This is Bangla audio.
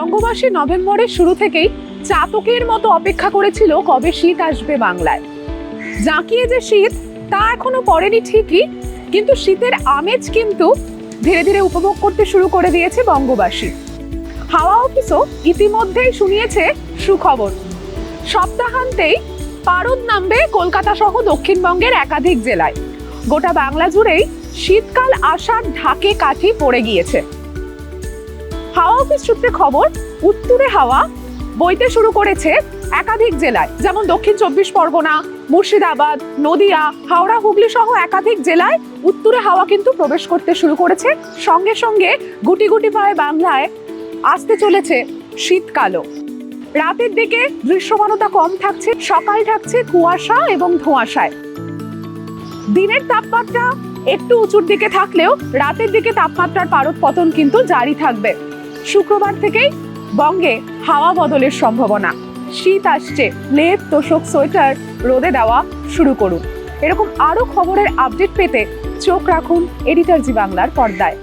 বঙ্গবাসী নভেম্বরের শুরু থেকেই চাতকের মতো অপেক্ষা করেছিল কবে শীত আসবে বাংলায়। জাঁকিয়ে যে শীত, তা এখনও পড়েনি ঠিকই, কিন্তু শীতের আমেজ কিন্তু ধীরে ধীরে উপভোগ করতে শুরু করে দিয়েছে বঙ্গবাসী। হাওয়া অফিসও ইতিমধ্যেই শুনিয়েছে সুখবর। সপ্তাহান্তেই পারদ নামবে কলকাতা সহ দক্ষিণবঙ্গের একাধিক জেলায়। গোটা বাংলা জুড়েই শীতকাল আসার ঢাকে কাঠি পড়ে গিয়েছে। হাওয়া অফিস সূত্রে খবর, উত্তরে হাওয়া বইতে শুরু করেছে একাধিক জেলায়, যেমন দক্ষিণ চব্বিশ পরগনা, মুর্শিদাবাদ, নদিয়া, হাওড়া, হুগলি সহ একাধিক জেলায় উত্তরে হাওয়া কিন্তু প্রবেশ করতে শুরু করেছে। সঙ্গে সঙ্গে গুটি গুটি পায়ে বাংলায় আসতে চলেছে শীতকালও। রাতের দিকে দৃশ্যমানতা কম থাকছে, সকাল থাকছে কুয়াশা এবং ধোঁয়াশায়। দিনের তাপমাত্রা একটু উঁচুর দিকে থাকলেও রাতের দিকে তাপমাত্রার পারদ পতন কিন্তু জারি থাকবে। শুক্রবার থেকেই বঙ্গে হাওয়া বদলের সম্ভাবনা। শীত আসছে, লেপ, তোষক, সোয়েটার রোদে দেওয়া শুরু করুন। এরকম আরও খবরের আপডেট পেতে চোখ রাখুন এডিটার জি বাংলার পর্দায়।